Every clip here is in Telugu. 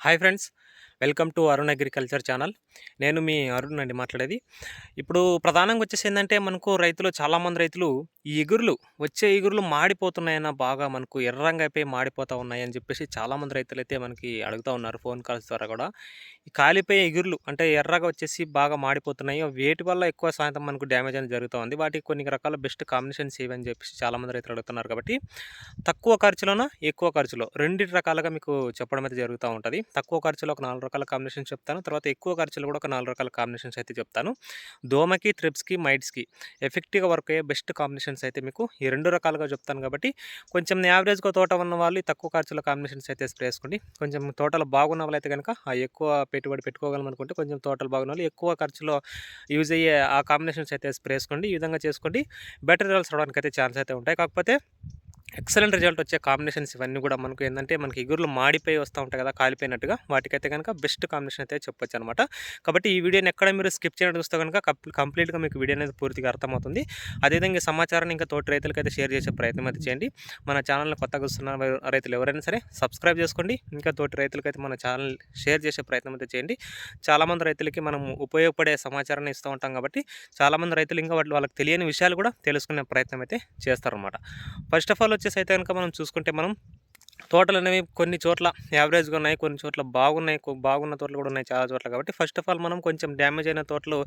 Hi friends. Welcome to Arun agriculture channel. నేను మీ అరుణ్ అండి మాట్లాడేది. ఇప్పుడు ప్రధానంగా వచ్చేసి ఏంటంటే మనకు రైతులు చాలామంది రైతులు ఈ ఎగురులు వచ్చే ఎగురులు మాడిపోతున్నాయన్న బాగా మనకు ఎర్రంగా అయిపోయి మాడిపోతూ ఉన్నాయని చెప్పేసి చాలామంది రైతులు అయితే మనకి అడుగుతూ ఉన్నారు ఫోన్ కాల్స్ ద్వారా కూడా. ఈ కాలిపోయే ఎగురులు అంటే ఎర్రగా వచ్చేసి బాగా మాడిపోతున్నాయి. వేటి వల్ల ఎక్కువ సాయంత్రం మనకు డ్యామేజ్ అనేది జరుగుతూ ఉంది. వాటికి కొన్ని రకాల బెస్ట్ కాంబినేషన్స్ ఏవని చెప్పేసి చాలామంది రైతులు అడుగుతున్నారు కాబట్టి తక్కువ ఖర్చులోన ఎక్కువ ఖర్చులో? రెండింటి రకాలుగా మీకు చెప్పడం అయితే జరుగుతూ ఉంటుంది. తక్కువ ఖర్చులో ఒక నాలుగు రకాల కాంబినేషన్స్ చెప్తాను. తర్వాత ఎక్కువ ఖర్చులు కూడా ఒక నాలుగు రకాల కాంబినేషన్స్ అయితే చెప్తాను. దోమకి త్రిప్స్కి మైట్స్కి ఎఫెక్టివ్గా వర్క్ అయ్యే బెస్ట్ కాంబినేషన్స్ అయితే మీకు ఈ రెండు రకాలుగా చెప్తాను కాబట్టి కొంచెం యావరేజ్గా తోట ఉన్న వాళ్ళు తక్కువ ఖర్చుల కాంబినేషన్స్ అయితే స్ప్రే చేసుకోండి. కొంచెం తోటలు బాగున్న వాళ్ళు అయితే కనుక ఆ ఎక్కువ పెట్టుబడి పెట్టుకోగలం అనుకుంటే కొంచెం తోటలు బాగున్న వాళ్ళు ఎక్కువ ఖర్చులో యూజ్ అయ్యే ఆ కాంబినేషన్స్ అయితే స్ప్రే చేసుకోండి. ఈ విధంగా చేసుకోండి. బెటర్ రిజల్ట్స్ రావడానికి అయితే ఛాన్స్ అయితే ఉంటాయి. కాకపోతే ఎక్సలెంట్ రిజల్ట్ వచ్చే కాంబినేషన్స్ ఇవన్నీ కూడా మనకు ఏంటంటే మనకి ఎగురులు మాడిపోయి వస్తూ ఉంటాయి కదా కాలిపోయినట్టుగా వాటికైతే కనుక బెస్ట్ కాంబినేషన్ అయితే చెప్పొచ్చు అనమాట కాబట్టి ఈ వీడియోని ఎక్కడ మీరు స్కిప్ చేయడం చూస్తే కనుక కంప్లీట్గా మీకు వీడియో అనేది పూర్తిగా అర్థమవుతుంది. అదేవిధంగా సమాచారాన్ని ఇంకా తోటి రైతులకైతే అయితే షేర్ చేసే ప్రయత్నం అయితే చేయండి. మన ఛానల్ని కొత్తగా వస్తున్న రైతులు ఎవరైనా సరే సబ్స్క్రైబ్ చేసుకోండి. ఇంకా తోటి రైతులకైతే మన ఛానల్ షేర్ చేసే ప్రయత్నం అయితే చేయండి. చాలామంది రైతులకి మనం ఉపయోగపడే సమాచారాన్ని ఇస్తూ ఉంటాం కాబట్టి చాలామంది రైతులు ఇంకా వాళ్ళు వాళ్ళకి తెలియని విషయాలు కూడా తెలుసుకునే ప్రయత్నం అయితే చేస్తారన్నమాట ఫస్ట్ ఆఫ్ ఆల్ వచ్చి వచ్చేసి అయితే కనుక మనం చూసుకుంటే మనం తోటలు అనేవి కొన్ని చోట్ల యావరేజ్గా ఉన్నాయి కొన్ని చోట్ల బాగున్నాయి బాగున్న తోటలు కూడా ఉన్నాయి చాలా చోట్ల కాబట్టి ఫస్ట్ ఆఫ్ ఆల్ మనం కొంచెం డ్యామేజ్ అయిన తోటలు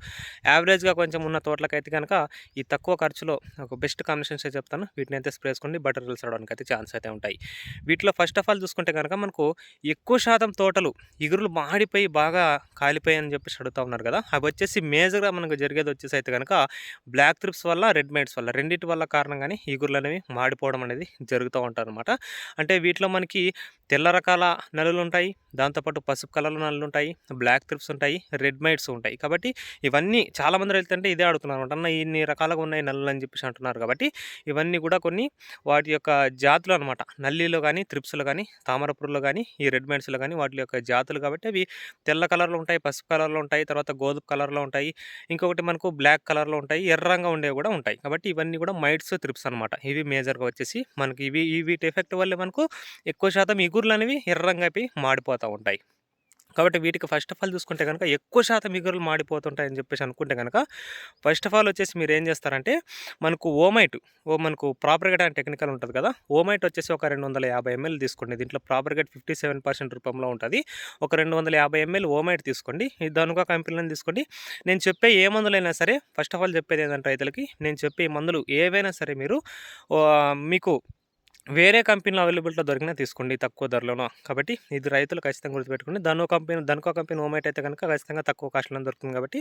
యావరేజ్గా కొంచెం ఉన్న తోటలకైతే కనుక ఈ తక్కువ ఖర్చులో ఒక బెస్ట్ కాంబినేషన్స్ అయితే చెప్తాను. వీటిని అయితే స్ప్రే చేసుకోండి బటర్ రిల్స్ రావడానికి అయితే ఛాన్స్ అయితే ఉంటాయి. వీటిలో ఫస్ట్ ఆఫ్ ఆల్ చూసుకుంటే కనుక మనకు ఎక్కువ శాతం తోటలు ఇగురులు మాడిపోయి బాగా కాలిపోయాయని చెప్పేసి అడుగుతూ ఉన్నారు కదా. అవి వచ్చేసి మేజర్గా మనకు జరిగేది వచ్చేసి అయితే కనుక బ్లాక్ త్రిప్స్ వల్ల రెడ్ మైట్స్ వల్ల రెండింటి వల్ల కారణంగానే ఈగురులు అనేవి మాడిపోవడం అనేది జరుగుతూ ఉంటారు అనమాట అంటే వీటిలో మనకి తెల్ల రకాల నలులు ఉంటాయి దాంతోపాటు పసుపు కలర్లో నలులు ఉంటాయి బ్లాక్ త్రిప్స్ ఉంటాయి. రెడ్ మైట్స్ ఉంటాయి. కాబట్టి ఇవన్నీ చాలామంది వెళ్తుంటే ఇదే అడుగుతున్నారు అన్న ఇన్ని రకాలుగా ఉన్నాయి నల్లులు అని చెప్పేసి అంటున్నారు. కాబట్టి ఇవన్నీ కూడా కొన్ని వాటి యొక్క జాతులు అనమాట నల్లిలో కానీ త్రిప్స్లో కానీ తామరపురులో కానీ ఈ రెడ్ మైట్స్లో కానీ వాటి యొక్క జాతులు కాబట్టి అవి తెల్ల కలర్లో ఉంటాయి పసుపు కలర్లో ఉంటాయి తర్వాత గోధుమ కలర్లో ఉంటాయి. ఇంకొకటి మనకు బ్లాక్ కలర్లో ఉంటాయి ఎర్రంగా ఉండేవి కూడా ఉంటాయి. కాబట్టి ఇవన్నీ కూడా మైట్స్ త్రిప్స్ అనమాట ఇవి మేజర్గా వచ్చేసి మనకి ఇవి వీటి ఎఫెక్ట్ వల్ల మనకు ఎక్కువ శాతం ఇగుర్లు అనేవి ఎర్రంగా అయిపోయి మాడిపోతూ ఉంటాయి. కాబట్టి వీటికి ఫస్ట్ ఆఫ్ ఆల్ చూసుకుంటే కనుక ఎక్కువ శాతం ఇగురులు మాడిపోతుంటాయని చెప్పేసి అనుకుంటే కనుక ఫస్ట్ ఆఫ్ ఆల్ వచ్చేసి మీరు ఏం చేస్తారంటే మనకు ఓమైట్ ఓ మనకు ప్రాపర్గేట్ అండ్ టెక్నికల్ ఉంటుంది కదా ఓమైట్ వచ్చేసి ఒక రెండు వందల యాభై ఎంఎల్ తీసుకోండి. దీంట్లో ప్రాపర్గేట్ ఫిఫ్టీ సెవెన్ పర్సెంట్ రూపంలో ఉంటుంది. ఒక రెండు వందల యాభై ఎంఎల్ ఓమైట్ తీసుకోండి. ఇది కంపెనీలను తీసుకోండి. నేను చెప్పే ఏ మందులైనా సరే ఫస్ట్ ఆఫ్ ఆల్ చెప్పేది ఏంటంటే రైతులకి నేను చెప్పే మందులు ఏవైనా సరే మీరు మీకు వేరే కంపెనీలో అవైలబిలిటీలో దొరికినా తీసుకోండి తక్కువ ధరలోనో. కాబట్టి ఇది రైతులు ఖచ్చితంగా గుర్తుపెట్టుకోండి. దనో కంపెనీ దనుకో కంపెనీ ఓమేట్ అయితే కనుక ఖచ్చితంగా తక్కువ కాస్ట్లో దొరుకుతుంది కాబట్టి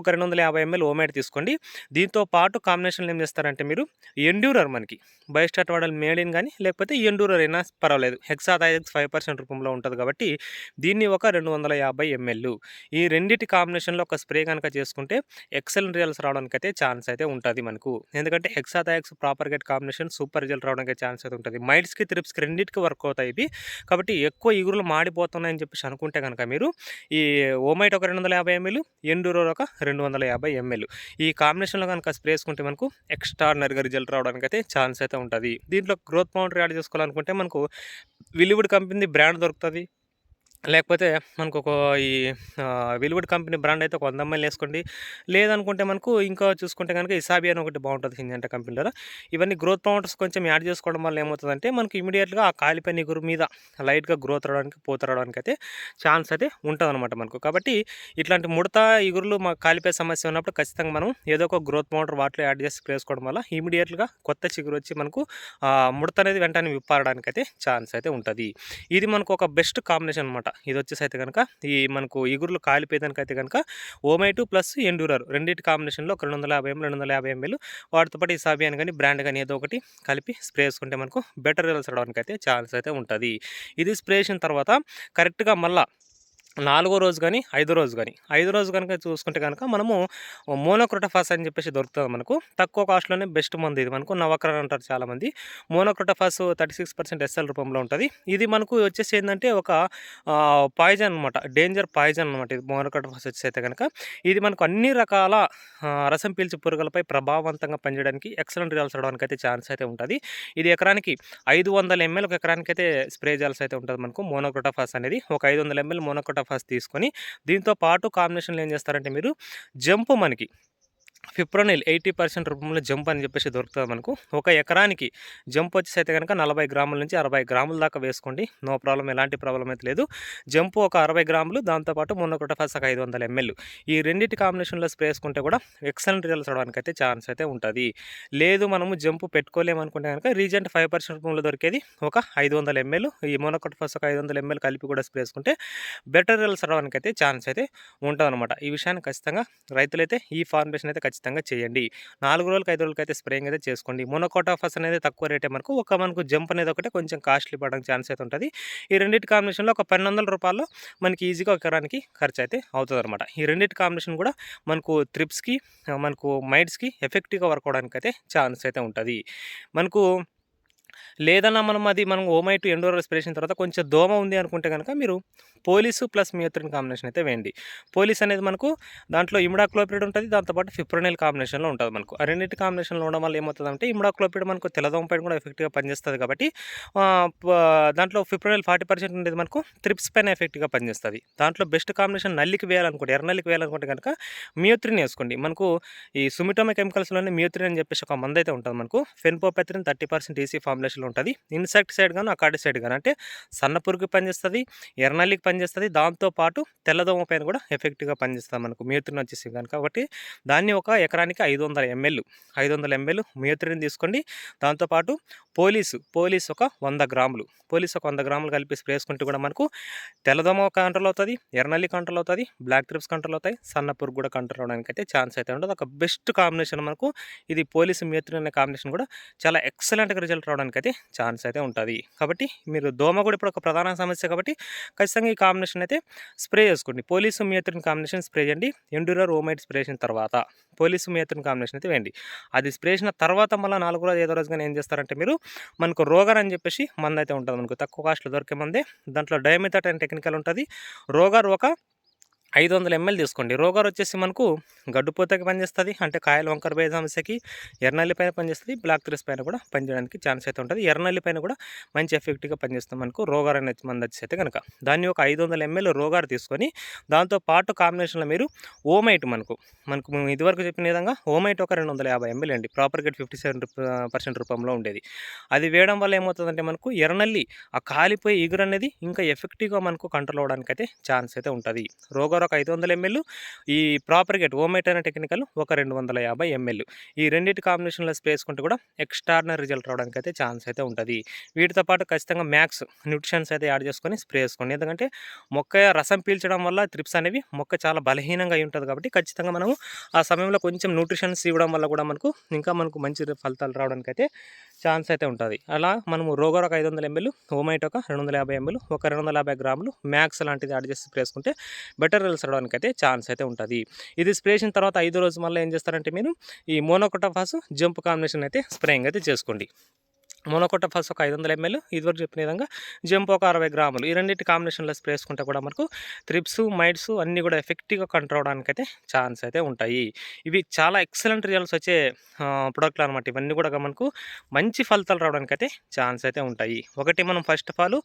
ఒక రెండు వందల యాభై ఎంఎల్ ఓమేట్ తీసుకోండి. దీంతో పాటు కాంబినేషన్లు ఏం చేస్తారంటే మీరు ఎండ్యూరర్ మనకి బయోస్టాట్ వాడల్ మేడిన్ కానీ లేకపోతే ఎండ్యూరర్ అయినా పర్వాలేదు. హెక్సాథైక్స్ ఫైవ్ పర్సెంట్ రూపంలో ఉంటుంది కాబట్టి దీన్ని ఒక రెండు వందల యాభై ఎంఎల్ ఈ రెండింటి కాంబినేషన్లో ఒక స్ప్రే కనుక చేసుకుంటే ఎక్సలెంట్ రిజల్ట్స్ రావడానికి అయితే ఛాన్స్ అయితే ఉంటుంది మనకు. ఎందుకంటే హెక్సాథైక్స్ proper get combination super result రావడానికి ఛాన్స్ అయితే ఉంటుంది. మైల్డ్స్కి త్రిప్స్కి రెండింటికి వర్క్ అవుతాయి ఇవి. కాబట్టి ఎక్కువ ఇగురులు మాడిపోతున్నాయని చెప్పేసి అనుకుంటే కనుక మీరు ఈ ఓమైట్ ఒక రెండు వందల యాభై ఎంఎల్ ఎండూరో ఒక రెండు వందల యాభై ఎంఎల్. ఈ కాంబినేషన్లో కనుక స్ప్రే వేసుకుంటే మనకు ఎక్స్ట్రాడినరీగా రిజల్ట్ రావడానికి అయితే ఛాన్స్ అయితే ఉంటుంది. దీంట్లో గ్రోత్ పౌండర్ యాడ్ చేసుకోవాలనుకుంటే మనకు విలివుడ్ కంపెనీ బ్రాండ్ దొరుకుతుంది. లేకపోతే మనకు ఒక ఈ విలువడ్ కంపెనీ బ్రాండ్ అయితే ఒక వంద ఎంఎల్ వేసుకోండి. లేదనుకుంటే మనకు ఇంకా చూసుకుంటే కనుక ఇసాబి అని ఒకటి బాగుంటుంది హింజంట కంపెనీలో ఇవన్నీ గ్రోత్ పౌండర్స్ కొంచెం యాడ్ చేసుకోవడం వల్ల ఏమవుతుందంటే మనకు ఇమీడియట్గా ఆ కాలిపోయిన ఇగురు మీద లైట్గా గ్రోత్ రావడానికి పోత రావడానికి అయితే ఛాన్స్ అయితే ఉంటుందన్నమాట మనకు. కాబట్టి ఇట్లాంటి ముడత ఇగురులు మా కాలిపోయే సమస్య ఉన్నప్పుడు ఖచ్చితంగా మనం ఏదో ఒక గ్రోత్ పౌండర్ వాటిలో యాడ్ చేసి వేసుకోవడం వల్ల ఇమీడియట్గా కొత్త చిగురు వచ్చి మనకు ముడత అనేది వెంటనే విప్పారడానికి అయితే ఛాన్స్ అయితే ఉంటుంది. ఇది మనకు ఒక బెస్ట్ కాంబినేషన్ అనమాట ఇది వచ్చేసి అయితే కనుక ఈ మనకు ఇగురులు కాలిపోయేదానికి అయితే కనుక ఓమైటు ప్లస్ ఎండూరర్ రెండింటి కాంబినేషన్లో ఒక రెండు వందల యాభై ఎంఎల్ రెండు వందల యాభై ఎంఎల్ వాటితో పాటు ఈ సాబియాన్ కానీ బ్రాండ్ కానీ ఏదో ఒకటి కలిపి స్ప్రే చేసుకుంటే మనకు బెటర్ రిజల్ట్స్ రావడానికి అయితే ఛాన్స్ అయితే ఉంటుంది. ఇది స్ప్రే చేసిన తర్వాత కరెక్ట్గా మళ్ళీ నాలుగో రోజు కానీ ఐదో రోజు కానీ ఐదో రోజు కనుక చూసుకుంటే కనుక మనము మోనోక్రోటఫాస్ అని చెప్పేసి దొరుకుతుంది మనకు. తక్కువ కాస్ట్లోనే బెస్ట్ మంది ఇది. మనకు నవకరణ అంటారు చాలామంది. Monocrotophos thirty six percent SL రూపంలో ఉంటుంది. ఇది మనకు వచ్చేసి ఏంటంటే ఒక పాయిజన్ అనమాట డేంజర్ పాయిజన్ అనమాట ఇది మోనోక్రోటఫాస్ వచ్చేసైతే కనుక ఇది మనకు అన్ని రకాల రసం పీల్చి పురుగులపై ప్రభావవంతంగా పనిచేయడానికి ఎక్సలెంట్ రిజల్ట్స్ రావడానికి అయితే ఛాన్స్ అయితే ఉంటుంది. ఇది ఎకరానికి ఐదు వందల ఎంఎల్ ఒక ఎకరానికి అయితే స్ప్రే చేయాల్సి అయితే ఉంటుంది మనకు మోనోక్రోటఫాస్ అనేది. ఒక ఐదు వందల ఎంఎల్ మోనోక్రోటఫాస్ ఫస్ట్ తీసుకొని దీంతో పాటు కాంబినేషన్లో ఏం చేస్తారంటే మీరు జంపు మనకి ఫిప్రోనిల్ ఎయిటీ పర్సెంట్ రూపంలో జంప్ అని చెప్పేసి దొరుకుతుంది మనకు. ఒక ఎకరానికి జంప్ వచ్చేసి అయితే కనుక నలభై గ్రాముల నుంచి అరవై గ్రాముల దాకా వేసుకోండి. నో ప్రాబ్లం ఎలాంటి ప్రాబ్లం అయితే లేదు. జంప్ ఒక అరవై గ్రాములు దాంతోపాటు మొన్నొకటఫాస్ ఒక ఐదు వందల ఎంఎల్. ఈ రెండింటి కాంబినేషన్లో స్ప్రే వేసుకుంటే కూడా ఎక్సలెంట్ రిజల్ట్స్ రావడానికి అయితే ఛాన్స్ అయితే ఉంటుంది. లేదు మనము జంప్ పెట్టుకోలేమనుకుంటే కనుక రీజెంట్ ఫైవ్ పర్సెంట్ రూపంలో దొరికేది ఒక ఐదు వందల ఎంఎల్. ఈ మొనొకటఫాస్ ఒక ఐదు వందల ఎంఎల్ కలిపి కూడా స్ప్రే వేసుకుంటే బెటర్ రిజల్ట్స్ రావడానికి అయితే ఛాన్స్ అయితే ఉంటుంది ఈ విషయాన్ని ఖచ్చితంగా రైతులైతే ఈ ఫార్మేషన్ అయితే ఖచ్చితంగా చేయండి. నాలుగు రోజులకి ఐదు రోజులకి అయితే స్ప్రేయింగ్ అయితే చేసుకోండి. మొనోకోటాఫస్ అనేది తక్కువ రేటే మనకు. ఒక మనకు జంప్ అనేది ఒకటే కొంచెం కాస్ట్లీ పడడానికి ఛాన్స్ అయితే ఉంటుంది. ఈ రెండింటి కాంబినేషన్లో ఒక పన్నెండు వందల రూపాయల్లో మనకి ఈజీగా ఎకరానికి ఖర్చు అయితే అవుతుంది అనమాట ఈ రెండింటి కాంబినేషన్ కూడా మనకు త్రిప్స్కి మనకు మైడ్స్కి ఎఫెక్టివ్గా వర్క్ అవడానికి అయితే ఛాన్స్ అయితే ఉంటుంది. మనకు లేదన్నా మనం అది మనం ఓమైట్ ఎండోర్ స్ప్రేషన్ తర్వాత కొంచెం దోమ ఉంది అనుకుంటే కనుక మీరు పోలీసు ప్లస్ మియోత్రిన్ కాంబినేషన్ అయితే వేయండి. పోలీస్ అనేది మనకు దాంట్లో ఇమిడాక్లోపిడ్ ఉంటుంది దాంతోపాటు ఫిప్రోనిల్ కాంబినేషన్లో ఉంటుంది మనకు. ఆ రెండింటి కాంబినేషన్లో ఉండడం వల్ల ఏమవుతుందంటే ఇమిడాక్లోపిడ్ మనకు తెల్లదోమపైన కూడా ఎఫెక్ట్గా పనిచేస్తుంది కాబట్టి దాంట్లో ఫిప్రోనిల్ ఫార్టీ పర్సెంట్ ఉండేది మనకు త్రిప్స్ పైన ఎఫెక్ట్గా పనిచేస్తుంది. దాంట్లో బెస్ట్ కాంబినేషన్ నల్లికి వేయాలనుకుంటే ఎర్ర నల్లికి వేయాలనుకుంటే కనుక మియోత్రిన్ వేసుకోండి. మనకు ఈ సుమిటోమ కెమికల్స్లోనే మియోత్రిన్ అని చెప్పేసి ఒక మందు అయితే ఉంటుంది మనకు. ఫెన్పోపెత్రిన్ థర్టీ పర్సెంట్ ఈసీ ఫార్ములేషన్లో ఉంటుంది. ఇన్సెక్ట్ సైడ్ గాను అకాటిసైడ్ కానీ అంటే సన్న పురుగుకి పనిచేస్తుంది ఎర్రనల్లికి పనిచేస్తుంది. దాంతోపాటు తెల్లదోమ పైన కూడా ఎఫెక్ట్గా పనిచేస్తుంది మనకు. మియోత్రిన్ వచ్చేసి కనుక కాబట్టి దాన్ని ఒక ఎకరానికి ఐదు వందల ఎంఎల్ ఐదు వందల ఎంఎల్ మియోత్రిన్ తీసుకోండి. దాంతోపాటు పోలీసు పోలీస్ ఒక వంద గ్రాములు. పోలీస్ ఒక వంద గ్రాములు కలిపి స్ప్రే చేసుకుంటే కూడా మనకు తెల్లదోమ కంట్రోల్ అవుతుంది ఎర్రనల్లి కంట్రోల్ అవుతుంది బ్లాక్ ట్రిప్స్ కంట్రోల్ అవుతాయి సన్న పురుగు కూడా కంట్రోల్ అవడానికి అయితే ఛాన్స్ అయితే ఉంటుంది ఒక బెస్ట్ కాంబినేషన్ మనకు ఇది పోలీసు మియోత్రిన్ అనే కాంబినేషన్ కూడా చాలా ఎక్సలెంట్గా రిజల్ట్ రావడానికి అయితే ఛాన్స్ అయితే ఉంటుంది. కాబట్టి మీరు దోమ కూడా ఇప్పుడు ఒక ప్రధాన సమస్య కాబట్టి ఖచ్చితంగా ఈ కాంబినేషన్ అయితే స్ప్రే చేసుకోండి. పోలీసు మియత్రిన్ కాంబినేషన్ స్ప్రే చేయండి. ఎండ్యూరర్ ఓమైట్ స్ప్రే చేసిన తర్వాత పోలీసు మియత్రిన్ కాంబినేషన్ అయితే వేయండి. అది స్ప్రే చేసిన తర్వాత మళ్ళీ నాలుగు రోజు ఐదో రోజుగా ఏం చేస్తారంటే మీరు మనకు రోగర్ అని చెప్పేసి మందు అయితే ఉంటుంది మనకు. తక్కువ కాస్ట్లో దొరికే మందే. దాంట్లో డయమిథట్ అండ్ టెక్నికల్ ఉంటుంది. రోగర్ ఒక ఐదు వందల ఎంఎల్ తీసుకోండి. రోగారు వచ్చేసి మనకు గడ్డుపోతకి పనిచేస్తుంది అంటే కాయల వంకర భేద సమస్యకి ఎర్రనల్లి పైన పనిచేస్తుంది బ్లాక్ త్రిస్ పైన కూడా పనిచేయడానికి ఛాన్స్ అయితే ఉంటుంది. ఎర్రనల్లి పైన కూడా మంచి ఎఫెక్ట్గా పనిచేస్తుంది మనకు రోగార్ అనే మంది వచ్చేసి అయితే కనుక దాన్ని ఒక ఐదు వందల ఎంఎల్ రోగార్ తీసుకొని దాంతో పాటు కాంబినేషన్లో మీరు ఓమైట్ మనకు మనకు మేము ఇదివరకు చెప్పిన విధంగా ఓమైట్ ఒక రెండు వందల యాభై ఎంఎల్ అండి. Proper get fifty seven percent రూపంలో ఉండేది. అది వేయడం వల్ల ఏమవుతుందంటే మనకు ఎర్రనల్లి ఆ కాలిపోయి ఈగురు అనేది ఇంకా ఎఫెక్టివ్గా మనకు కంట్రోల్ అవ్వడానికి అయితే ఛాన్స్ అయితే ఉంటుంది. రోగారు ఒక ఐదు వందల ఎంఎల్ ఈ ప్రాపర్గేట్ ఓమేట్ అనే టెక్నికల్ ఒక రెండు వందల యాభై ఎంఎల్ ఈ రెండింటి కాంబినేషన్లో స్ప్రే చేసుకుంటే కూడా ఎక్స్ట్రాడినరీ రిజల్ట్ రావడానికి అయితే ఛాన్స్ అయితే ఉంటుంది. వీటితో పాటు ఖచ్చితంగా మ్యాక్స్ న్యూట్రిషన్స్ అయితే యాడ్ చేసుకొని స్ప్రే చేసుకోండి ఎందుకంటే మొక్క రసం పీల్చడం వల్ల త్రిప్స్ అనేవి మొక్క చాలా బలహీనంగా అయి ఉంటుంది కాబట్టి ఖచ్చితంగా మనము ఆ సమయంలో కొంచెం న్యూట్రిషన్స్ ఇవ్వడం వల్ల కూడా మనకు ఇంకా మనకు మంచి ఫలితాలు రావడానికి అయితే ఛాన్స్ అయితే ఉంటుంది. అలా మనము రోగర్ ఒక ఐదు వందల ఎంఎల్ ఓమైట్ ఒక రెండు వందల యాభై ఎంఎల్ ఒక రెండు వందల యాభై గ్రాములు మ్యాక్స్ లాంటిది యాడ్ చేసి స్ప్రే చేసుకుంటే బెటర్ రిల్స్ రావడానికి అయితే ఛాన్స్ అయితే ఉంటుంది. ఇది స్ప్రే చేసిన తర్వాత ఐదు రోజు మళ్ళీ ఏం చేస్తారంటే మీరు ఈ మోనోకోటాఫాస్ జంప్ కాంబినేషన్ అయితే స్ప్రేయింగ్ అయితే చేసుకోండి. మోనోకోటోఫాస్ ఒక ఐదు వందల ఎంఎల్. ఇదివరకు చెప్పిన విధంగా జంప్ ఒక అరవై గ్రాములు. ఈ రెండింటి కాంబినేషన్లో స్ప్రే వేసుకుంటే కూడా మనకు త్రిప్స్ మైట్స్ అన్నీ కూడా ఎఫెక్టివ్గా కంట్రోల్ అవడానికి అయితే ఛాన్స్ అయితే ఉంటాయి. ఇవి చాలా ఎక్సలెంట్ రిజల్ట్స్ వచ్చే ప్రొడక్ట్లు అనమాట ఇవన్నీ కూడా మనకు మంచి ఫలితాలు రావడానికి అయితే ఛాన్స్ అయితే ఉంటాయి. ఒకటి మనం first of all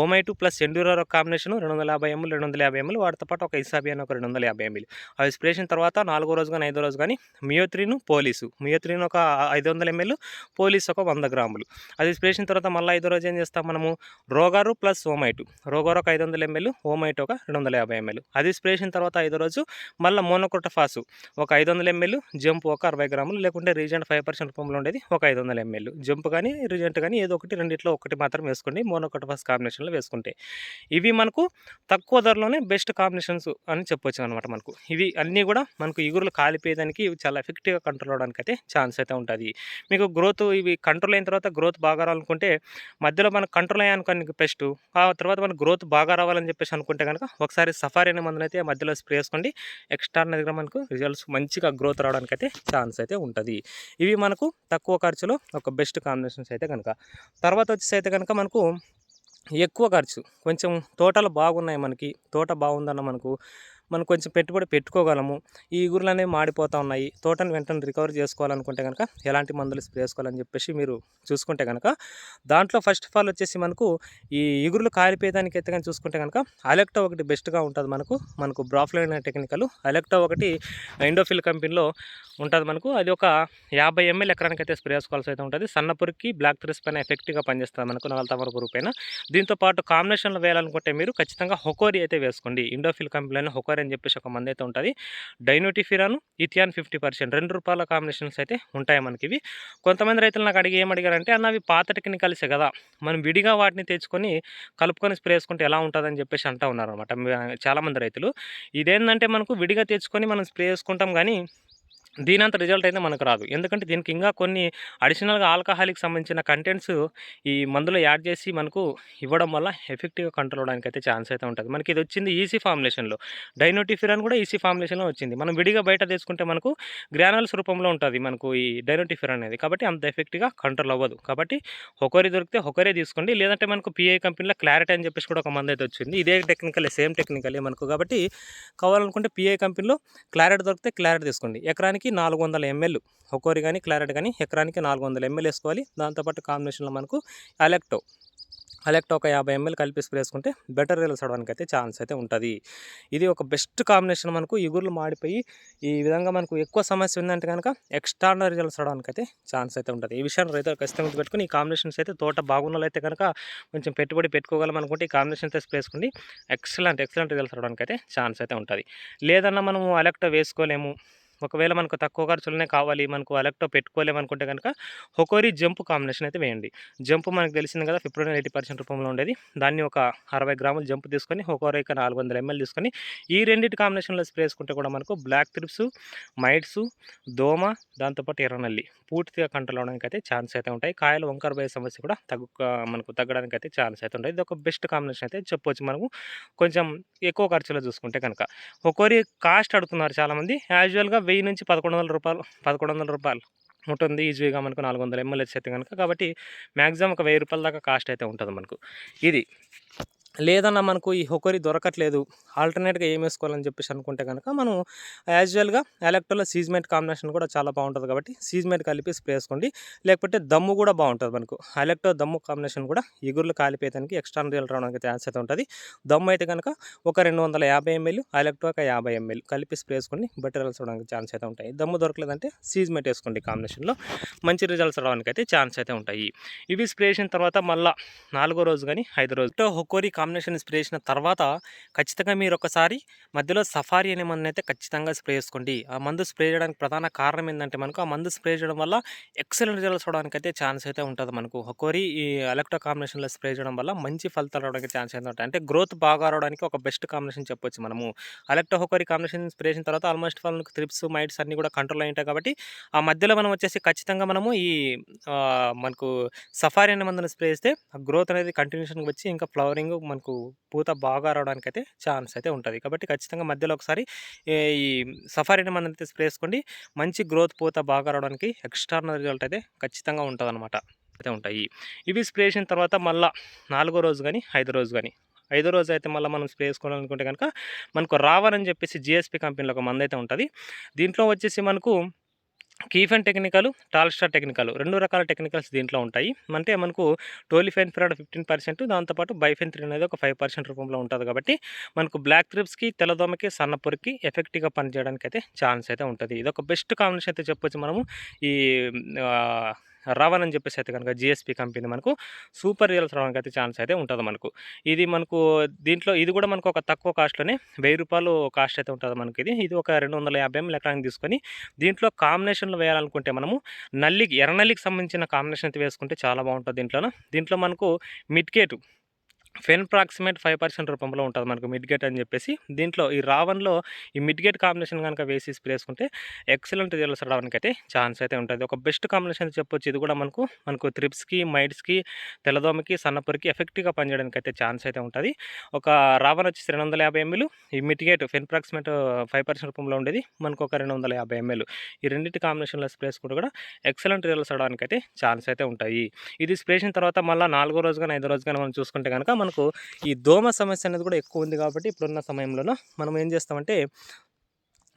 Omite plus endurer ఒక కాంబినేషన్ రెండు వందల యాభై ఎంఎల్ రెండు వందల యాభై ఎంఎల్. వాటితో పాటు ఒక ఇసాబి అని ఒక రెండు వందల యాభై ఎంఎల్. అవి స్ప్రే చేసిన తర్వాత నాలుగో రోజు కానీ ఐదో రోజు కానీ మియోత్రిను పోలీసు. మియోత్రిన్ ఒక ఐదు వందల ఎంఎల్ పోలీస్ ఒక వంద గ్రాములు. అది స్ప్రేసిన తర్వాత మళ్ళీ ఐదో రోజు ఏం చేస్తాం మనము? రోగారు ప్లస్ ఓమైటు. రోగారు ఒక ఐదు వందల ఎంఎల్ ఓమైట్ ఒక రెండు వందల యాభై ఎంఎల్. అది స్ప్రే తర్వాత ఐదో రోజు మళ్ళీ మోనోకోటఫాసు ఒక ఐదు వందల ఎంఎల్ జంప్ ఒక అరవై గ్రాములు లేకుంటే రీజెంట్ ఫైవ్ పర్సెంట్ రూపంలో ఉండేది ఒక ఐదు వందల ఎంఎల్. జంప్ కానీ రీజెంట్ కానీ ఏదో ఒకటి రెండిట్లో ఒకటి మాత్రం వేసుకోండి మోనోకోటఫాస్ కాంబినేషన్లో వేసుకుంటే. ఇవి మనకు తక్కువ ధరలోనే బెస్ట్ కాంబినేషన్స్ అని చెప్పొచ్చు అనమాట మనకు. ఇవి అన్నీ కూడా మనకు ఇగురులు కాలిపోయేదానికి ఇవి చాలా ఎఫెక్టివ్గా కంట్రోల్ అవడానికి అయితే ఛాన్స్ అయితే ఉంటుంది. మీకు గ్రోత్ ఇవి కంట్రోల్ అయిన తర్వాత గ్రోత్ గ్రోత్ బాగా రావాలనుకుంటే మధ్యలో మనకు కంట్రోల్ అయ్యానుకోని పెస్ట్ ఆ తర్వాత మనకు గ్రోత్ బాగా రావాలని చెప్పేసి అనుకుంటే కనుక ఒకసారి సఫారీ అనే మందునైతే మధ్యలో స్ప్రే చేసుకోండి. ఎక్స్ట్రా దగ్గర మనకు రిజల్ట్స్ మంచిగా గ్రోత్ రావడానికి అయితే ఛాన్స్ అయితే ఉంటుంది. ఇవి మనకు తక్కువ ఖర్చులో ఒక బెస్ట్ కాంబినేషన్స్ అయితే కనుక తర్వాత వచ్చేసి అయితే కనుక మనకు ఎక్కువ ఖర్చు. కొంచెం తోటలు బాగున్నాయి మనకి. తోట బాగుందన్న మనకు మనం కొంచెం పెట్టుబడి పెట్టుకోగలము. ఈ ఈగురులు అనేవి మాడిపోతూ ఉన్నాయి. తోటను వెంటనే రికవర్ చేసుకోవాలనుకుంటే కనుక ఎలాంటి మందులు స్ప్రే చేసుకోవాలని చెప్పేసి మీరు చూసుకుంటే కనుక దాంట్లో ఫస్ట్ ఆఫ్ ఆల్ వచ్చేసి మనకు ఈ ఈగురులు కాలిపోయేదానికి అయితే కానీ చూసుకుంటే కనుక అలెక్టో ఒకటి బెస్ట్గా ఉంటుంది మనకు. మనకు బ్రాఫ్లైన్ టెక్నికల్ అలెక్టో ఒకటి ఇండోఫిల్ కంపెనీలో ఉంటుంది మనకు. అది ఒక యాభై ఎంఎల్ ఎకరానికి అయితే స్ప్రే చేసుకోవాల్సి అయితే ఉంటుంది. సన్నపురికి బ్లాక్ త్రిస్ పైన ఎఫెక్ట్గా పనిచేస్తుంది మనకు నవలతమర పురుగు పైన. దీంతో పాటు కాంబినేషన్లో వేయాలనుకుంటే మీరు ఖచ్చితంగా హొకోరి అయితే వేసుకోండి. ఇండోఫిల్ కంపెనీలో హొకోరి అని చెప్పేసి ఒక మంది అయితే ఉంటుంది. డైనోటిఫిరాను ఇథియాన్ ఫిఫ్టీ పర్సెంట్ రెండు రూపాయల కాంబినేషన్స్ అయితే ఉంటాయి మనకి ఇవి. కొంతమంది రైతులు నాకు అడిగి ఏం అడిగారంటే అన్న అవి పాత టెక్నికల్సే కదా మనం విడిగా వాటిని తెచ్చుకొని కలుపుకొని స్ప్రే వేసుకుంటే ఎలా ఉంటుందని చెప్పేసి అంటూ ఉన్నారు అనమాట చాలామంది రైతులు. ఇదేంటంటే మనకు విడిగా తెచ్చుకొని మనం స్ప్రే చేసుకుంటాం కానీ దీనంత రిజల్ట్ అయితే మనకు రాదు. ఎందుకంటే దీనికి ఇంకా కొన్ని అడిషనల్గా ఆల్కహాలిక్ సంబంధించిన కంటెంట్స్ ఈ మందులో యాడ్ చేసి మనకు ఇవ్వడం వల్ల ఎఫెక్టివ్గా కంట్రోల్ అవడానికి అయితే ఛాన్స్ అయితే ఉంటుంది. మనకి ఇది వచ్చింది ఈసీ ఫార్ములేషన్లో డైనోటిఫిరాన్ కూడా ఈసీ ఫార్ములేషన్లో వచ్చింది. మనం విడిగా బయట తీసుకుంటే మనకు గ్రానల్స్ రూపంలో ఉంటుంది మనకు ఈ డైనోటిఫిరాన్ అనేది. కాబట్టి అంత ఎఫెక్ట్గా కంట్రోల్ అవ్వదు. కాబట్టి ఒకరి దొరికితే ఒకరే తీసుకోండి. లేదంటే మనకు పిఐ కంపెనీలో క్లారిటీ అని చెప్పేసి కూడా ఒక మంది అయితే వచ్చింది. ఇదే టెక్నికలే సేమ్ టెక్నికలే మనకు. కాబట్టి కావాలనుకుంటే పిఐ కంపెనీలో క్లారిటీ దొరికితే క్లారిటీ తీసుకోండి. ఎకరానికి ఎకరానికి నాలుగు వందల ఎంఎల్. ఒక్కోరి కానీ క్లారెట్ కానీ ఎకరానికి నాలుగు వందల ఎంఎల్ వేసుకోవాలి. దాంతోపాటు కాంబినేషన్లో మనకు అలెక్టో. అలెక్టో ఒక యాభై ఎంఎల్ కలిపి స్ప్రే వేసుకుంటే బెటర్ రిజల్ట్స్ అవడానికి అయితే ఛాన్స్ అయితే ఉంటుంది. ఇది ఒక బెస్ట్ కాంబినేషన్ మనకు ఇగుర్లు మాడిపోయి ఈ విధంగా మనకు ఎక్కువ సమస్య ఉందంటే కనుక ఎక్స్ట్రాడనరీ రిజల్ట్స్ అవడానికి అయితే ఛాన్స్ అయితే ఉంటుంది. ఈ విషయాన్ని రైతులు ఖచ్చితంగా పెట్టుకుని ఈ కాంబినేషన్స్ అయితే తోట బాగున్నట్లయితే కనుక కొంచెం పెట్టుబడి పెట్టుకోగలం అనుకుంటే ఈ కాంబినేషన్ అయితే స్ప్రే వేసుకుని ఎక్సలెంట్ ఎక్సలెంట్ రిజల్ట్స్ అవడానికి అయితే ఛాన్స్ అయితే ఉంటుంది. లేదన్నా మనము అలెక్టో వేసుకోలేము. ఒకవేళ మనకు తక్కువ ఖర్చులనే కావాలి మనకు అలెక్టో పెట్టుకోలేమనుకుంటే కనుక హొకోరి జంప్ కాంబినేషన్ అయితే వేయండి. జంప్ మనకు తెలిసింది కదా ఫిబ్రవరి ఎయిటీ పర్సెంట్ రూపంలో ఉండేది. దాన్ని ఒక అరవై గ్రాములు జంప్ తీసుకొని హొకోరి ఇక నాలుగు వందల ఎంఎల్ తీసుకొని ఈ రెండింటి కాంబినేషన్లో స్ప్రే వేసుకుంటే కూడా మనకు బ్లాక్ త్రిప్స్ మైట్స్ దోమ దాంతోపాటు ఎర్రనల్లి పూర్తిగా కంట్రోల్ అవడానికి అయితే ఛాన్స్ అయితే ఉంటాయి. కాయలు వంకర సమస్య కూడా తగ్గు మనకు తగ్గడానికి అయితే ఛాన్స్ అయితే ఉంటాయి ఇది ఒక బెస్ట్ కాంబినేషన్ అయితే చెప్పొచ్చు మనము. కొంచెం ఎక్కువ ఖర్చులో చూసుకుంటే కనుక ఒక్కోరి కాస్ట్ అడుగుతున్నారు చాలామంది. యాజువల్గా వెయ్యి నుంచి పదకొండు వందల రూపాయలు పదకొండు వందల రూపాయలు ఉంటుంది. ఈజీగా మనకు నాలుగు వందల ఎంఎల్ఎస్ అయితే కనుక కాబట్టి మ్యాక్సిమం ఒక వెయ్యి రూపాయల దాకా కాస్ట్ అయితే ఉంటుంది మనకు. ఇది లేదన్నా మనకు ఈ హొకరి దొరకట్లేదు ఆల్టర్నేట్గా ఏం వేసుకోవాలని చెప్పేసి అనుకుంటే కనుక మనం యాజువల్గా ఎలక్ట్రోలో సీజ్మెంట్ కాంబినేషన్ కూడా చాలా బాగుంటుంది కాబట్టి సీజ్మెంట్ కలిపి స్ప్రే వేసుకోండి. లేకపోతే దమ్ము కూడా బాగుంటుంది మనకు. ఎలక్ట్రో దమ్ము కాంబినేషన్ కూడా ఎగురులు కాలిపోయేదానికి ఎక్స్ట్రా రియల్ రావడానికి ఛాన్స్ అయితే ఉంటుంది. దమ్ము అయితే కనుక ఒక రెండు వందల యాభై ఎంఎల్ ఎలక్ట్రో ఒక యాభై ఎంఎల్ కలిపి స్ప్రే వేసుకోండి బెటర్ రిజల్ట్స్ రావడానికి ఛాన్స్ అయితే ఉంటాయి. దమ్ము దొరకలేదంటే సీజ్మెంట్ వేసుకోండి కాంబినేషన్లో. మంచి రిజల్ట్స్ రావడానికి అయితే ఛాన్స్ అయితే ఉంటాయి. ఇవి స్ప్రే చేసిన తర్వాత మళ్ళీ నాలుగో రోజు కానీ ఐదు రోజు హొకోరి కాంబినేషన్ స్ప్రే చేసిన తర్వాత ఖచ్చితంగా మీరు ఒకసారి మధ్యలో సఫారీ అనే మందుని అయితే ఖచ్చితంగా స్ప్రే చేసుకోండి. ఆ మందు స్ప్రే చేయడానికి ప్రధాన కారణం ఏంటంటే మనకు ఆ మందు స్ప్రే చేయడం వల్ల ఎక్సలెంట్ రిజల్ట్స్ అవడానికి అయితే ఛాన్స్ అయితే ఉంటుంది మనకు. హకోరి ఈ ఎలక్ట్రో కాంబినేషన్లో స్ప్రే చేయడం వల్ల మంచి ఫలితాలు రావడానికి ఛాన్స్ అయితే ఉంటాయి. అంటే గ్రోత్ బాగా రావడానికి ఒక బెస్ట్ కాంబినేషన్ చెప్పొచ్చు మనము. ఎలక్ట్రో హకోరి కాంబినేషన్ స్ప్రే చేసిన తర్వాత ఆల్మోస్ట్ వాళ్ళకి త్రిప్స్ మైట్స్ అన్నీ కూడా కంట్రోల్ అయి ఉంటాయి కాబట్టి ఆ మధ్యలో మనం వచ్చేసి ఖచ్చితంగా మనము ఈ మనకు సఫారీ అనే మందుని స్ప్రే చేస్తే ఆ గ్రోత్ అనేది కంటిన్యూషన్గా వచ్చి ఇంకా ఫ్లవరింగ్ మనకు పూత బాగా రావడానికి అయితే ఛాన్స్ అయితే ఉంటుంది. కాబట్టి ఖచ్చితంగా మధ్యలో ఒకసారి ఈ సఫారీని మనం అయితే స్ప్రే చేసుకోండి. మంచి గ్రోత్ పూత బాగా రావడానికి ఎక్స్ట్రానల్ రిజల్ట్ అయితే ఖచ్చితంగా ఉంటుంది అనమాట అయితే ఉంటాయి. ఇవి స్ప్రే చేసిన తర్వాత మళ్ళీ నాలుగో రోజు కానీ ఐదో రోజు కానీ ఐదో రోజు అయితే మళ్ళీ మనం స్ప్రే చేసుకోవాలనుకుంటే కనుక మనకు రావాలని చెప్పేసి జిఎస్పి కంపెనీలో ఒక మంది అయితే ఉంటుంది. దీంట్లో వచ్చేసి మనకు కీఫెన్ టెక్నికల్ టాల్స్టార్ టెక్నికల్ రెండు రకాల టెక్నికల్స్ దీంట్లో ఉంటాయి. అంటే మనకు టోలిఫెన్ ఫిరాడ్ ఫిఫ్టీన్ పర్సెంట్ దాంతోపాటు బైఫెన్ త్రీ అనేది ఒక ఫైవ్ పర్సెంట్ రూపంలో ఉంటుంది కాబట్టి మనకు బ్లాక్ త్రిప్స్కి తెల్లదోమకి సన్నపురికి ఎఫెక్టివ్గా పనిచేయడానికి అయితే ఛాన్స్ అయితే ఉంటుంది. ఇది ఒక బెస్ట్ కాంబినేషన్ అయితే చెప్పొచ్చు మనము. ఈ రావాలని అని చెప్పేసి అయితే కనుక జిఎస్పీ కంపెనీ మనకు సూపర్ రియల్స్ రావడానికి అయితే ఛాన్స్ అయితే ఉంటుంది మనకు. ఇది మనకు దీంట్లో ఇది కూడా మనకు ఒక తక్కువ కాస్ట్లోనే వెయ్యి రూపాయలు కాస్ట్ అయితే ఉంటుంది మనకి ఇది. ఇది ఒక రెండు వందల యాభై ఎంఎల్ ఎకరానికి తీసుకొని దీంట్లో కాంబినేషన్లో వేయాలనుకుంటే మనము నల్లికి ఎర్రనల్లికి సంబంధించిన కాంబినేషన్ అయితే వేసుకుంటే చాలా బాగుంటుంది దీంట్లో దీంట్లో మనకు మిడ్కేటు ఫెన్ ప్రాక్సిమేట్ ఫైవ్ పర్సెంట్ రూపంలో ఉంటుంది మనకు మిడ్గేట్ అని చెప్పేసి. దీంట్లో ఈ రావన్లో ఈ మిడ్గేట్ కాంబినేషన్ కనుక వేసి స్ప్రేసుకుంటే ఎక్సలెంట్ రిజల్ట్స్ రావడానికి అయితే ఛాన్స్ అయితే ఉంటుంది. ఒక బెస్ట్ కాంబినేషన్ చెప్పొచ్చు. ఇది కూడా మనకు మనకు త్రిప్స్కి మైడ్స్కి తెల్లదోమకి సన్నపురికి ఎఫెక్టివ్గా పనిచేయడానికి అయితే ఛాన్స్ అయితే ఉంటుంది. ఒక రావన్ వచ్చేసి రెండు వందల యాభై ఎంఎల్ ఈ mitigate fenpyroximate five percent రూపంలో ఉండేది. మనకు ఒక రెండు వందల యాభై ఎంఎల్. ఈ రెండింటి కాంబినేషన్లో స్ప్రేస్ కూడా కూడా ఎక్సలెంట్ రిజల్ట్స్ రావడానికి అయితే ఛాన్స్ అయితే ఉంటాయి. ఇది స్ప్రేసిన తర్వాత మళ్ళీ నాలుగో రోజు కానీ ఐదో రోజు కానీ మనం చూసుకుంటే కనుక మనకు ఈ దోమ సమస్య అనేది కూడా ఎక్కువ ఉంది కాబట్టి ఇప్పుడున్న సమయంలో మనం ఏం చేస్తామంటే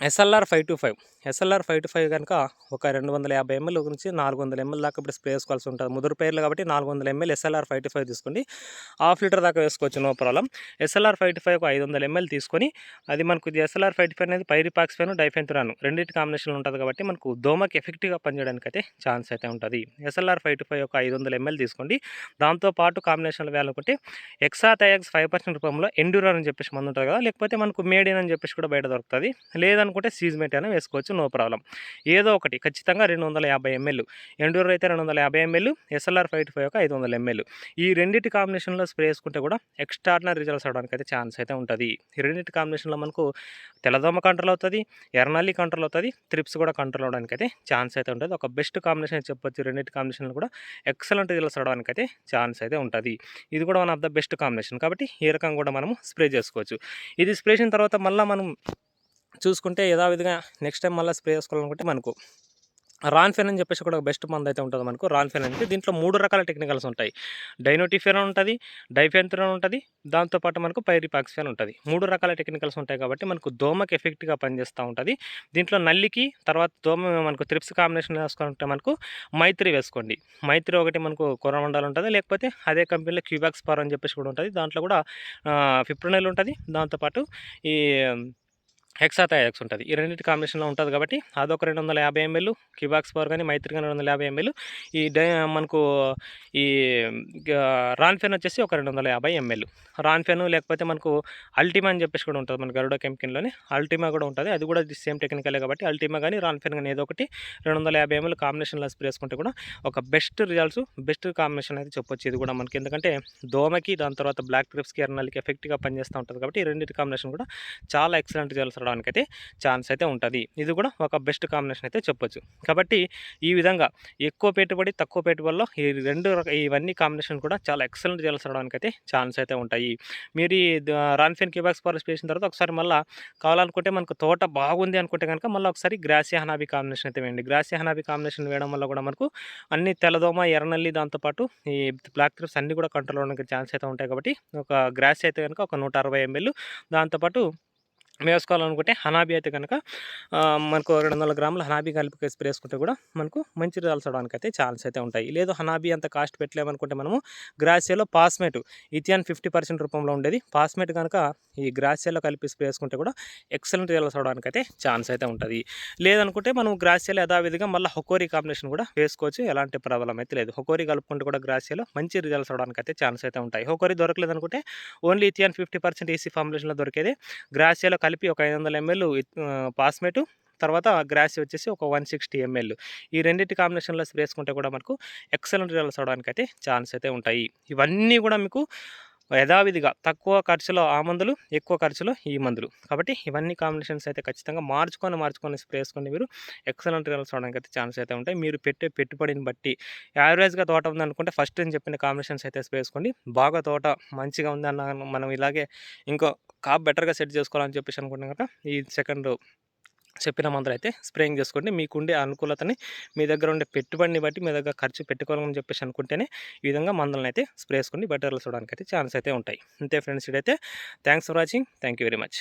SLR five two five SLR five two five కనుక ఒక రెండు వందల యాభై ఎంఎల్ నుంచి నాలుగు వందల ఎంఎల్ దాకా ఇప్పుడు స్ప్రే వేసుకోవాల్సి ఉంటుంది. ముదురు పేర్లు కాబట్టి నాలుగు వందల ML SLR five two five తీసుకోండి. హాఫ్ లీటర్ దాకా వేసుకోవచ్చు no problem. SLR five two five ఒక ఐదు వందల ఎంఎల్ తీసుకొని అది మనకు ఎస్ఎల్ఆర్ ఫైవ్ టు ఫైవ్ అనేది పైరిపాక్స్ ఫైన్ డైఫెంతురాను. రెండింటి కాంబినేషన్లో ఉంటుంది కాబట్టి మనకు దోమకి ఎఫెక్టివ్గా పనిచేయడానికి అయితే ఛాన్స్ అయితే ఉంటుంది. ఎస్ఎల్ఆర్ ఫైవ్ టు ఫైవ్ ఒక ఐదు వందల ఎంఎల్ తీసుకోండి. దాంతోపాటు కాంబినేషన్లో వేయాలనుకుంటే ఎక్సా థయాక్స్ ఫైవ్ పర్సెంట్ రూపంలో ఎండ్యూరర్ అని చెప్పేసి మందు ఉంటుంది కదా లేకపోతే మనకు మేడిన్ అని చెప్పేసి కూడా బయట దొరుకుతుంది. లేదనుకుంటే సీజ్మెంట్ అయినా వేసుకోవచ్చు నో ప్రాబ్లం ఏదో ఒకటి ఖచ్చితంగా రెండు వందల యాభై ఎంఎల్. ఎండూర్ అయితే రెండు వందల యాభై ఎంఎల్ ఎస్ఎల్ఆర్ ఫైవ్ ఫైవ్ ఒక ఐదు వందల ఎంఎల్. ఈ రెండింటి కాంబినేషన్లో స్ప్రే వేసుకుంటే కూడా ఎక్స్ట్రాడినరీ రిజల్ట్స్ అవడానికి అయితే ఛాన్స్ అయితే ఉంటుంది. ఈ రెండింటి కాంబినేషన్లో మనకు తెల్లదోమ కంట్రోల్ అవుతుంది ఎర్నల్లి కంట్రోల్ అవుతుంది త్రిప్స్ కూడా కంట్రోల్ అవడానికి అయితే ఛాన్స్ అయితే ఉంటుంది. ఒక బెస్ట్ కాంబినేషన్ చెప్పొచ్చు రెండింటి కాంబినేషన్లో కూడా ఎక్సలెంట్ రిజల్ట్స్ అవడానికి అయితే ఛాన్స్ అయితే ఉంటుంది. ఇది కూడా one of the best combination. కాబట్టి ఈ రకంగా కూడా మనము స్ప్రే చేసుకోవచ్చు. ఇది స్ప్రే చేసిన తర్వాత మళ్ళీ మనం చూసుకుంటే యథావిధిగా నెక్స్ట్ టైం మళ్ళీ స్ప్రే చేసుకోవాలనుకుంటే మనకు రాన్ఫెన్ అని చెప్పేసి కూడా బెస్ట్ మంది అయితే ఉంటుంది మనకు. రాన్ఫెన్ అంటే దీంట్లో మూడు రకాల టెక్నికల్స్ ఉంటాయి. డైనోటిఫెన్ ఉంటుంది డైఫెన్థ్రన్ ఉంటుంది దాంతోపాటు మనకు పైరిపాక్సిఫెన్ ఉంటుంది. మూడు రకాల టెక్నికల్స్ ఉంటాయి కాబట్టి మనకు దోమకి ఎఫెక్ట్గా పనిచేస్తూ ఉంటుంది. దీంట్లో నల్లికి తర్వాత దోమ మనకు త్రిప్స్ కాంబినేషన్ వేసుకుంటే మనకు మైత్రి వేసుకోండి. మైత్రి ఒకటి మనకు కొరమండలు ఉంటుంది లేకపోతే అదే కంపెనీలో క్యూబాక్స్ పవర్ అని చెప్పేసి కూడా ఉంటుంది. దాంట్లో కూడా ఫిప్రోనైల్ ఉంటుంది. దాంతోపాటు ఈ హెక్సాథయాక్స్ ఉంటుంది. ఈ రెండింటి కాంబినేషన్లో ఉంటుంది కాబట్టి అదొక రెండు వందల యాభై ఎంఎల్ కిబాక్స్ పవర్ కానీ మైత్రి కానీ రెండు వందల యాభై ఎంఎల్. ఈ డై మనకు ఈ రాన్ఫెన్ వచ్చేసి ఒక రెండు వందల యాభై ఎంఎల్. రాన్ఫెన్ లేకపోతే మనకు అల్టిమా అని చెప్పేసి కూడా ఉంటుంది మన గరుడ కెమికల్లోనే అల్టిమా కూడా ఉంటుంది. అది కూడా సేమ్ టెక్నికలే కాబట్టి అల్టిమా కానీ రాన్ఫెన్ కానీ ఏదో ఒకటి రెండు వందల యాభై ఎంఎల్ కాంబినేషన్లో స్ప్రే చేసుకుంటే కూడా ఒక బెస్ట్ రిజల్ట్స్ బెస్ట్ కాంబినేషన్ అయితే చెప్పొచ్చు ఇది కూడా మనకి. ఎందుకంటే దోమకి దాని తర్వాత బ్లాక్ ట్రిప్స్కి ఎర్నల్కి ఎఫెక్ట్గా పనిచేస్తూ ఉంటుంది కాబట్టి ఈ రెండింటి కాంబినేషన్ కూడా చాలా ఎక్సలెంట్ రిజల్ట్స్ రావడానికి అయితే ఛాన్స్ అయితే ఉంటుంది. ఇది కూడా ఒక బెస్ట్ కాంబినేషన్ అయితే చెప్పొచ్చు. కాబట్టి ఈ విధంగా ఎక్కువ పెట్టుబడి తక్కువ పెట్టుబడిలో ఈ రెండు ఇవన్నీ కాంబినేషన్ కూడా చాలా ఎక్సలెంట్ రిజల్ట్స్ రావడానికి అయితే ఛాన్స్ అయితే ఉంటాయి. మీరు ఈ రాన్ఫిన్ కిబాక్స్ పవర్ చేసిన తర్వాత ఒకసారి మళ్ళీ కావాలనుకుంటే మనకు తోట బాగుంది అనుకుంటే కనుక మళ్ళీ ఒకసారి గ్రాసియా హనాబీ కాంబినేషన్ అయితే వేయండి. గ్రాసి హనాబీ కాంబినేషన్ వేయడం వల్ల కూడా మనకు అన్ని తెల్లదోమ ఎర్రనల్లి దాంతోపాటు ఈ బ్లాక్ త్రిప్స్ అన్నీ కూడా కంట్రోల్ అవడానికి ఛాన్స్ అయితే ఉంటాయి కాబట్టి ఒక గ్రాస్ అయితే కనుక ఒక నూట అరవై ఎంఎల్ దాంతోపాటు వేసుకోవాలనుకుంటే హనాబీ అయితే కనుక మనకు రెండు వందల గ్రాముల హనాబీ కలిపి స్ప్రే వేసుకుంటే కూడా మనకు మంచి రిజల్ట్స్ అవడానికి అయితే ఛాన్స్ అయితే ఉంటాయి. లేదు హనాబీ అంత కాస్ట్ పెట్టలేమనుకుంటే మనము గ్రాసియాలో పాస్మేట్ ఇథియాన్ ఫిఫ్టీ పర్సెంట్ రూపంలో ఉండేది. పాస్మేట్ కనుక ఈ గ్రాసియాలో కలిపి స్ప్రే వేసుకుంటే కూడా ఎక్సలెంట్ రిజల్ట్స్ అవడానికి అయితే ఛాన్స్ అయితే ఉంటుంది. లేదనుకుంటే మనం గ్రాసియాలో యథావిధిగా మళ్ళీ హొకోరీ కాంబినేషన్ కూడా వేసుకోవచ్చు. ఎలాంటి ప్రాబ్లం అయితే లేదు. హొకోరీ కలుపుకుంటే కూడా గ్రాసియాలో మంచి రిజల్ట్స్ అవడానికి అయితే ఛాన్స్ అయితే ఉంటాయి. హొకోరీ దొరకలేదు అనుకుంటే only ethion fifty percent EC ఫార్ములేషన్లో దొరికేది. గ్రాసియాలో కలిపి ఒక ఐదు వందల ఎంఎల్ పాస్మేటు తర్వాత గ్రాస్ వచ్చేసి ఒక వన్ సిక్స్టీ ఎంఎల్. ఈ రెండింటి కాంబినేషన్లో స్ప్రేసుకుంటే కూడా మనకు ఎక్సలెంట్ రిజల్ట్స్ అవడానికి అయితే ఛాన్స్ అయితే ఉంటాయి. ఇవన్నీ కూడా మీకు యథావిధిగా తక్కువ ఖర్చులో ఆ మందులు ఎక్కువ ఖర్చులో ఈ మందులు. కాబట్టి ఇవన్నీ కాంబినేషన్స్ అయితే ఖచ్చితంగా మార్చుకొని మార్చుకొని స్ప్రే వేసుకొని మీరు ఎక్సలెంట్ రిజల్ట్స్ అవడానికి అయితే ఛాన్స్ అయితే ఉంటాయి. మీరు పెట్టే పెట్టుబడిని బట్టి యావరేజ్గా తోట ఉందనుకుంటే ఫస్ట్ నేను చెప్పిన కాంబినేషన్స్ అయితే స్ప్రే వేసుకోండి బాగా తోట మంచిగా ఉందన్న మనం ఇలాగే ఇంకో కాప్ బెటర్గా సెట్ చేసుకోవాలని చెప్పేసి అనుకుంటున్నాం కదా ఈ సెకండ్ చెప్పిన మందులు అయితే స్ప్రేయింగ్ చేసుకోండి. మీకుండే అనుకూలతని మీ దగ్గర ఉండే పెట్టుబడిని బట్టి మీ దగ్గర ఖర్చు పెట్టుకోవాలని చెప్పేసి అనుకుంటేనే ఈ విధంగా మందులను అయితే స్ప్రే చేసుకోండి. బెటర్ చూడడానికి అయితే ఛాన్స్ అయితే ఉంటాయి. అంతే ఫ్రెండ్స్ ఇదైతే thanks for watching. Thank very much.